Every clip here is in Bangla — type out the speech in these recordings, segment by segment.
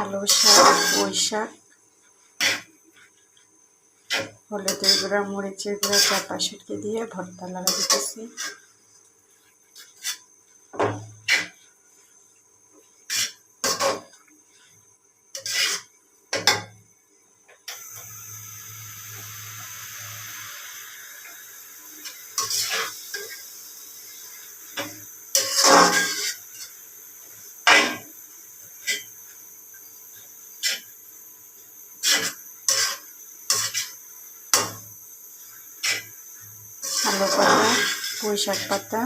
আলু শাক পুঁই শাক হলুদের গুঁড়া মরিচের গুঁড়া চাপা শুটকি দিয়ে ভর্তা লাগা দিতেছি। আলু পাতা পুঁই শাক পাতা,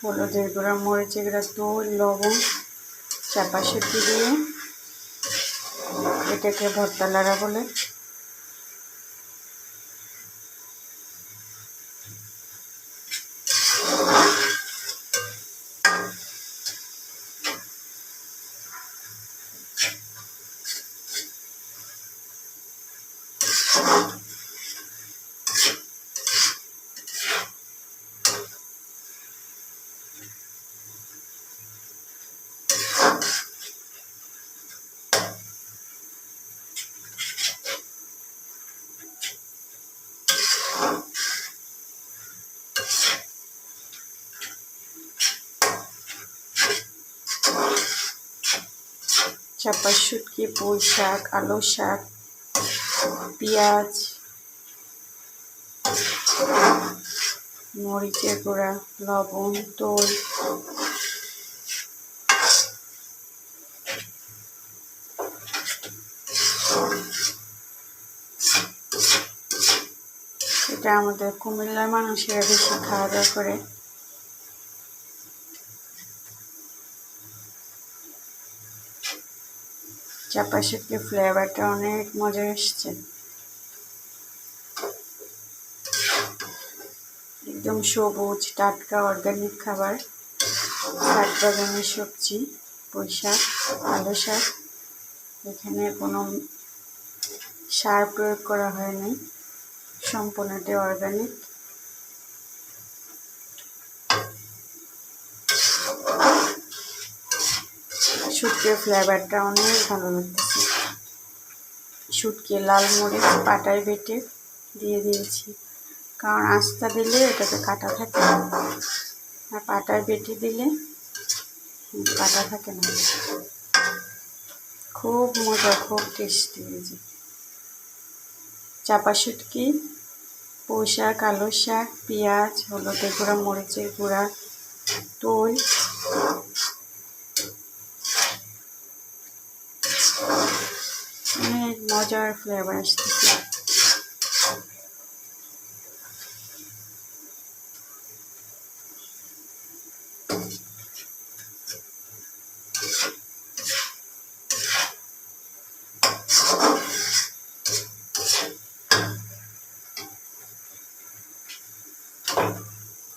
হলুদের গুঁড়া, মরিচের গুঁড়া দই লবণ, চাপা সেটি দিয়ে এটাকে ভর্তা লাগা বলে। চাপা শুটকি, পুঁই শাক, আলু শাক, পেঁয়াজ, মরিচের গুঁড়া, লবণ তোল এটা আমাদের কুমিল্লার মানুষেরা বেশি খাওয়া দাওয়া করে। চাপা শুটকি ফ্লেভারটা অনেক মজা এসছে। একদম সবুজ, টাটকা অর্গানিক খাবার। শাক বাগানের সবজি পুঁই শাক আলু শাক। এখানে কোনো সার প্রয়োগ করা হয়নি সম্পূর্ণটি অর্গানিক শুটকির ফ্লেভারটা অনেক ভালো লাগতেছে। শুটকি লাল মরিচ পাটায় বেটে দিয়ে দিয়েছি। কারণ আস্তা দিলে এটাতে কাটা থাকে আর পাটায় বেটে দিলে কাটা থাকে না। খুব মজা, খুব টেস্টি হয়েছে। চাপা শুটকি, পুঁই শাক, আলু শাক, পেঁয়াজ, হলুদের গুঁড়া, মরিচের গুঁড়া তোল অনেক মজার ফ্লেভার আসতেছে।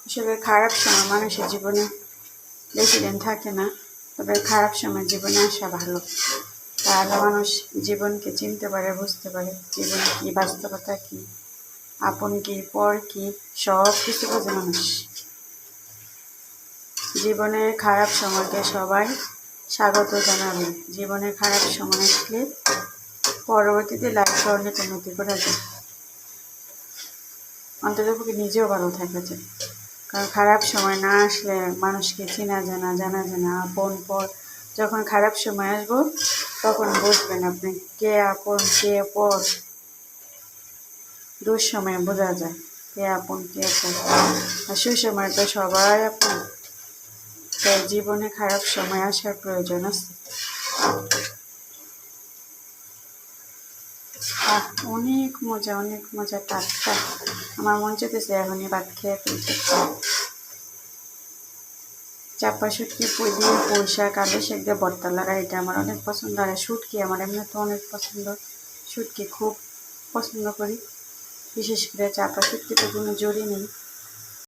আসলে খারাপ সময় মানুষের জীবনে বেশি দিন থাকে না, তবে খারাপ সময় জীবনে আসা ভালো। তাহলে মানুষ জীবনকে চিনতে পারে, বুঝতে পারে জীবন কি, বাস্তবতা কি, আপন কি, পর কি, সব কিছু বোঝে মানুষ। জীবনের খারাপ সময়কে সবাই স্বাগত জানাবে। জীবনের খারাপ সময় আসলে পরবর্তীতে লাইফে অনেক উন্নতি করা যায়। অন্ততপক্ষে নিজেও ভালো থাকা যায়। কারণ খারাপ সময় না আসলে মানুষকে চেনা জানা জানা জানা, আপন পর যখন খারাপ সময় আসব তখন বুঝবেন আপনি কে আপন, কে পর। দুঃসময়ে বোঝা যায় কে আপন, কে পর। আর সুসময় তো সবাই আপন। তাই জীবনে খারাপ সময় আসার প্রয়োজন আছে। অনেক মজা অনেক মজা। টাটকা। আমার মন চেতেছে এখনই ভাত খেয়ে ফেলতে। চাপা শুটকি পুই দিয়ে পুঁই শাক শাক দিয়ে ভর্তা লাগা এটা আমার অনেক পছন্দ। আর শুটকি আমার এমনি তো অনেক পছন্দ। শুটকি খুব পছন্দ করি। বিশেষ করে চাপা শুটকিতে কোনো জড়ি নেই।